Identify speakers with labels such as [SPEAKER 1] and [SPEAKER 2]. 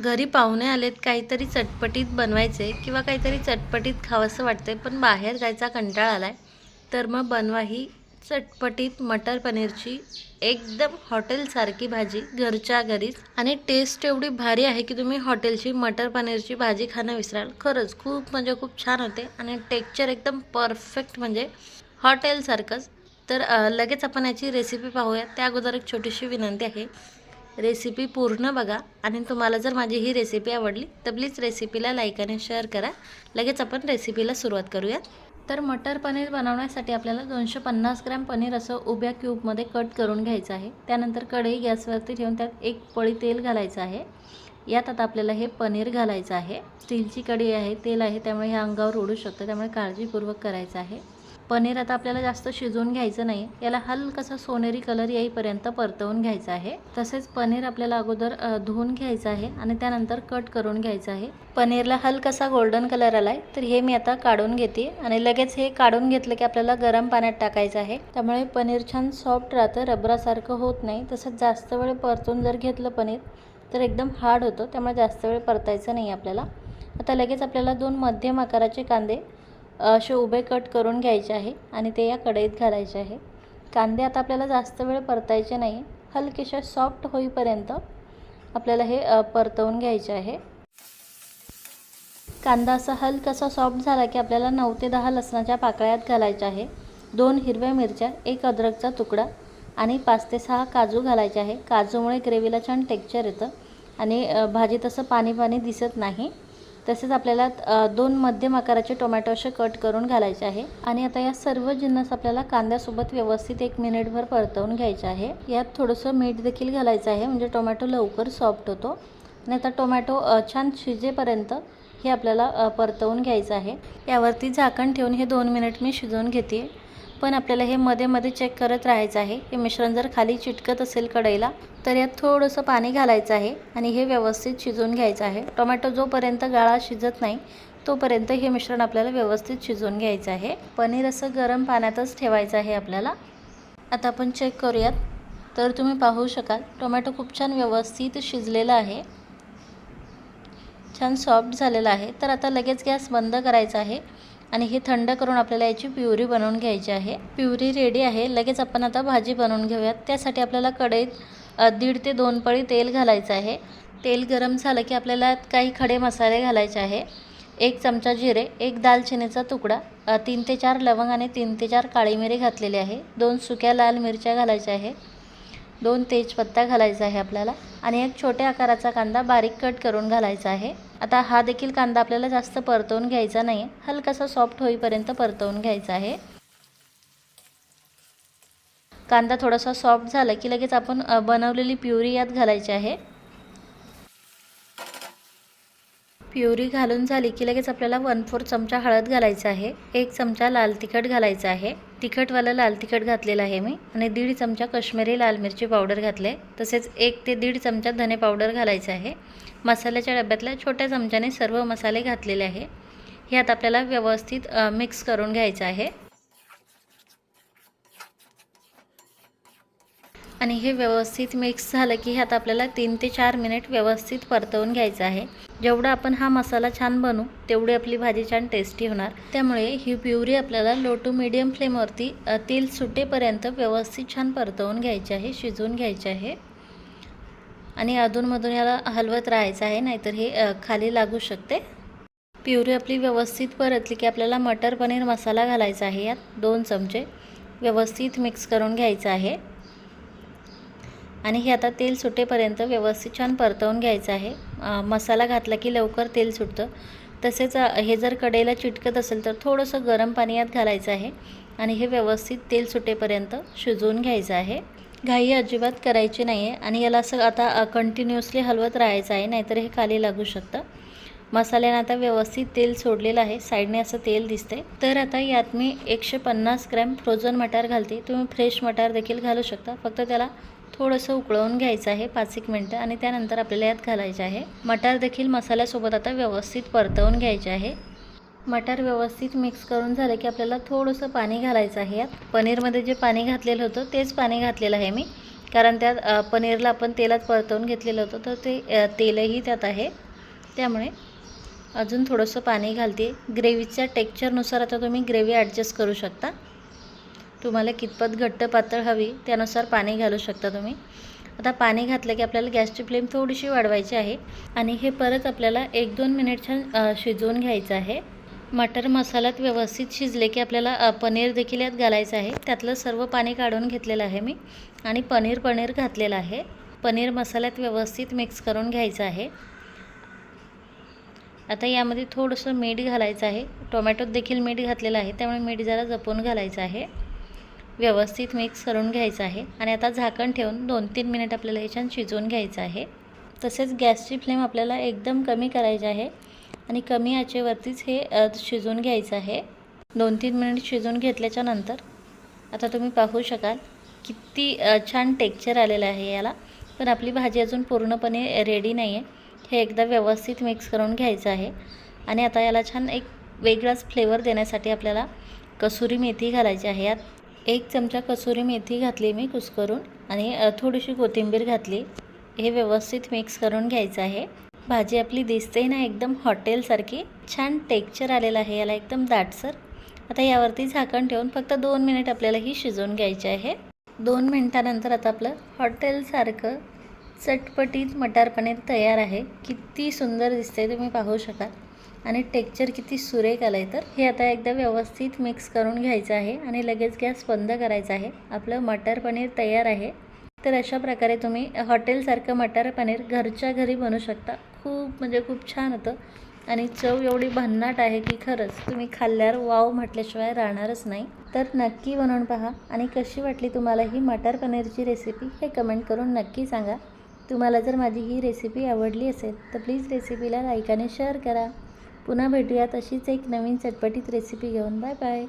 [SPEAKER 1] घरी पाहुणे आलेत काहीतरी चटपटीत बनवायचे किंवा काहीतरी चटपटीत खावंसं वाटतंय पण बाहेर जायचा कंटाळा आलाय. तर मग बनवा ही चटपटीत मटर पनीरची एकदम हॉटेलसारखी भाजी घरच्या घरीच. आणि टेस्ट एवढी भारी आहे की तुम्ही हॉटेलची मटर पनीरची भाजी खाणं विसराल. खरंच खूप म्हणजे खूप छान होते आणि टेक्चर एकदम परफेक्ट म्हणजे हॉटेलसारखंच. तर लगेच आपण याची रेसिपी पाहूया. त्या अगोदर एक छोटीशी विनंती आहे. रेसिपी पूर्ण बघा आणि तुम्हाला जर माझी ही रेसिपी आवडली तर प्लीज रेसिपीला लाईक आणि शेअर करा. लगेच आपण रेसिपीला सुरुवात करूयात. तर मटर पनीर बनवण्यासाठी आपल्याला दोनशे पन्नास ग्रॅम पनीर असं उभ्या क्यूबमध्ये कट करून घ्यायचं आहे. त्यानंतर कढई गॅसवरती ठेवून त्यात एक पळी तेल घालायचं आहे. यात आता आपल्याला हे पनीर घालायचं आहे. स्टीलची कढी आहे तेल आहे त्यामुळे हे अंगावर उडू शकतं त्यामुळे काळजीपूर्वक करायचं आहे. पनीर आता आपल्याला जास्त शिजवून घ्यायचं नाही. याला हलकासा सोनेरी कलर येईपर्यंत परतवून घ्यायचा आहे. तसेच पनीर आपल्याला अगोदर धुवून घ्यायचं आहे आणि त्यानंतर कट करून घ्यायचं आहे. पनीरला हलकासा गोल्डन कलर आलाय तर हे मी आता काढून घेते आणि लगेच हे काढून घेतलं की आपल्याला गरम पाण्यात टाकायचं आहे. त्यामुळे पनीर छान सॉफ्ट राहतं रबरासारखं होत नाही. तसंच जास्त वेळ परतून जर घेतलं पनीर तर एकदम हार्ड होतं. त्यामुळे जास्त वेळ परतायचं नाही आपल्याला. आता लगेच आपल्याला दोन मध्यम आकाराचे कांदे असे उभे कट करून घ्यायचे आहे आणि ते या कढईत घालायचे आहे. कांदे आता आपल्याला जास्त वेळ परतायचे नाही हलकेशा सॉफ्ट होईपर्यंत आपल्याला हे परतवून घ्यायचे आहे. कांदा असा हलकासा सॉफ्ट झाला की आपल्याला नऊ ते दहा लसणाच्या पाकळ्यात घालायच्या आहे. दोन हिरव्या मिरच्या एक अद्रकचा तुकडा आणि पाच ते सहा काजू घालायचे आहे. काजूमुळे ग्रेव्हीला छान टेक्चर येतं आणि भाजी भाजीत असं पाणी पाणी दिसत नाही. तसेच आपल्याला दोन मध्यम आकाराचे टोमॅटो असे कट करून घालायचे आहे. आणि आता या सर्व जिन्नस आपल्याला कांद्यासोबत व्यवस्थित एक मिनिटभर परतवून घ्यायचे आहे. यात थोडंसं मीठ देखील घालायचं आहे म्हणजे टोमॅटो लवकर सॉफ्ट होतो. आणि आता टोमॅटो छान शिजेपर्यंत हे आपल्याला परतवून घ्यायचं आहे. यावरती झाकण ठेवून हे दोन मिनिट मी शिजवून घेते. पण आपल्याला हे मध्ये मध्ये चेक करत राहायचं आहे. हे मिश्रण जर खाली चिटकत असेल कढईला तर यात थोडंसं पाणी घालायचं आहे आणि हे व्यवस्थित शिजवून घ्यायचं आहे. टोमॅटो जोपर्यंत गाळा शिजत नाही तोपर्यंत हे मिश्रण आपल्याला व्यवस्थित शिजवून घ्यायचं आहे. पनीर असं गरम पाण्यातच ठेवायचं आहे आपल्याला. आता आपण चेक करूयात. तर तुम्ही पाहू शकाल टोमॅटो खूप छान व्यवस्थित शिजलेला आहे. छान सॉफ्ट झालेला आहे. तर आता लगेच गॅस बंद करायचा आहे. आणि हे थंड करून आपल्याला याची प्युरी बनवून घ्यायची आहे. प्युरी रेडी आहे. लगेच आपण आता भाजी बनवून घेऊयात. त्यासाठी आपल्याला कढईत दीड ते दोन पळी तेल घालायचं आहे. तेल गरम झालं की आपल्याला काही खडे मसाले घालायचे आहे. एक चमचा जिरे एक दालचिनीचा तुकडा तीन ते चार लवंग आणि तीन ते चार काळी मिरी घातलेली आहे. दोन सुक्या लाल मिरच्या घालायच्या आहे. दोन तेजपत्ता घालायचा आहे आपल्याला आणि एक छोट्या आकाराचा कांदा बारीक कट करून घालायचा आहे. आता हा देखील कांदा आपल्याला जास्त परतवून घ्यायचा नाही हलकासा सॉफ्ट होईपर्यंत परतवून घ्यायचा आहे. कांदा थोडासा सॉफ्ट झाला की लगेच आपण बनवलेली प्युरी यात घालायची आहे. प्युरी घालून झाली की लगेच आपल्याला वन फोर चमचा हळद घालायचा आहे एक चमचा लाल तिखट घालायचा आहे. तिखटवालं लाल तिखट घातलेलं आहे मी आणि दीड चमचा कश्मीरी लाल मिरची पावडर घातले. तसेच एक ते दीड चमचा धने पावडर घालायचं आहे. मसाल्याच्या डब्यातल्या छोट्या चमच्याने सर्व मसाले घातलेले आहे. ह्यात आपल्याला व्यवस्थित मिक्स करून घ्यायचं आहे. आणि हे व्यवस्थित मिक्स झालं की ह्यात आपल्याला तीन ते चार मिनिट व्यवस्थित परतवून घ्यायचं आहे. जेवढा आपण हा मसाला छान बनवू तेवढी आपली भाजी छान टेस्टी होणार. त्यामुळे ही प्युरी आपल्याला लो टू मिडियम फ्लेमवरती तेल सुटेपर्यंत व्यवस्थित छान परतवून घ्यायची आहे शिजवून घ्यायची आहे. आणि अधूनमधून याला हलवत राहायचं आहे नाहीतर हे खाली लागू शकते. प्युरी आपली व्यवस्थित परतली की आपल्याला मटर पनीर मसाला घालायचा आहे यात दोन चमचे. व्यवस्थित मिक्स करून घ्यायचं आहे. आणि हे आता तेल सुटेपर्यंत व्यवस्थित छान परतवून घ्यायचं आहे. मसाला घातला की लवकर तेल सुटतं. तसेच हे जर कढईला चिटकत असेल तर थोडंसं गरम पाणी यात घालायचं आहे आणि हे व्यवस्थित तेल सुटेपर्यंत शिजवून घ्यायचं आहे. घाई अजिबात करायची नाही आहे आणि याला असं आता कंटिन्युअसली हलवत राहायचं आहे नाहीतर हे खाली लागू शकतं. मसाल्यानं आता व्यवस्थित तेल सोडलेलं आहे. साईडने असं तेल दिसते तर आता यात मी एकशे पन्नास ग्रॅम फ्रोझन मटार घालते. तुम्ही फ्रेश मटार देखील घालू शकता. फक्त त्याला थोडंसं उकळवून घ्यायचं आहे पाच एक मिनटं. आणि त्यानंतर आपल्याला यात घालायचं आहे. मटार देखील मसाल्यासोबत आता व्यवस्थित परतवून घ्यायचे आहे. मटार व्यवस्थित मिक्स करून झालं की आपल्याला थोडंसं पाणी घालायचं आहे यात. पनीरमध्ये जे पाणी घातलेलं होतं तेच पाणी घातलेलं आहे मी. कारण त्यात पनीरला आपण तेलात परतवून घेतलेलं होतं तर ते तेलही त्यात आहे. त्यामुळे अजून थोडंसं पाणी घालते. ग्रेव्हीच्या टेक्चरनुसार आता तुम्ही ग्रेव्ही ॲडजस्ट करू शकता. तुम्हाला कितपत घट्ट पातळ हवी त्यानुसार पाणी घालू शकता तुम्ही. आता पाणी घातलं की आपल्याला गॅसची फ्लेम थोडीशी वाढवायची आहे. आणि हे परत आपल्याला एक दोन मिनिट छान शिजवून घ्यायचं आहे. मटर मसाल्यात व्यवस्थित शिजले की आपल्याला पनीर देखील यात घालायचं आहे. त्यातलं सर्व पाणी काढून घेतलेलं आहे मी. आणि पनीर पनीर घातलेलं आहे. पनीर मसाल्यात व्यवस्थित मिक्स करून घ्यायचं आहे. आता यामध्ये थोडंसं मीठ घालायचं आहे. टोमॅटोत देखील मीठ घातलेलं आहे. त्यामुळे मीठ जरा जपून घालायचं आहे. व्यवस्थित मिक्स करून घ्यायचं आहे. आणि आता झाकण ठेवून दोन तीन मिनिट आपल्याला हे छान शिजवून घ्यायचं आहे. तसेच गॅसची फ्लेम आपल्याला एकदम कमी करायची आहे. आणि कमी आचेवरतीच हे शिजवून घ्यायचं आहे. दोन तीन मिनिट शिजवून घेतल्याच्या नंतर आता तुम्ही पाहू शकाल किती छान टेक्चर आलेलं आहे याला. पण आपली भाजी अजून पूर्णपणे रेडी नाही आहे हे एकदा व्यवस्थित मिक्स करून घ्यायचं आहे. आणि आता याला छान एक वेगळाच फ्लेवर देण्यासाठी आपल्याला कसुरी मेथी घालायची आहे. यात एक चमचा कसुरी मेथी घातली मी कुस्करून आणि थोडीशी कोथिंबीर घातली. हे व्यवस्थित मिक्स करून घ्यायचं आहे. भाजी आपली दिसते ना एकदम हॉटेलसारखी छान टेक्चर आलेलं आहे. याला एकदम दाटसर. आता यावरती झाकण ठेवून फक्त दोन मिनिट आपल्याला ही शिजवून घ्यायची आहे. दोन मिनटानंतर आता आपलं हॉटेलसारखं चटपटीत मटार पनीर तयार आहे. किती सुंदर दिसते तुम्ही पाहू शकाल. आणि टेक्चर किती सुरेख आलं आहे तर. हे आता एकदा व्यवस्थित मिक्स करून घ्यायचं आहे आणि लगेच गॅस बंद करायचा आहे. आपलं मटर पनीर तयार आहे. तर अशा प्रकारे तुम्ही हॉटेलसारखं मटार पनीर घरच्या घरी बनवू शकता. खूप म्हणजे खूप छान होतं. आणि चव एवढी भन्नाट आहे की खरंच तुम्ही खाल्ल्यावर वाव म्हटल्याशिवाय राहणारच नाही. तर नक्की बनवून पहा. आणि कशी वाटली तुम्हाला ही मटार पनीरची रेसिपी हे कमेंट करून नक्की सांगा. तुम्हाला जर माझी ही रेसिपी आवडली असेल तर प्लीज रेसिपीला लाईकाने शेअर करा. पुन्हा भेटूयात अशीच एक नवीन चटपटीत रेसिपी घेऊन. Bye bye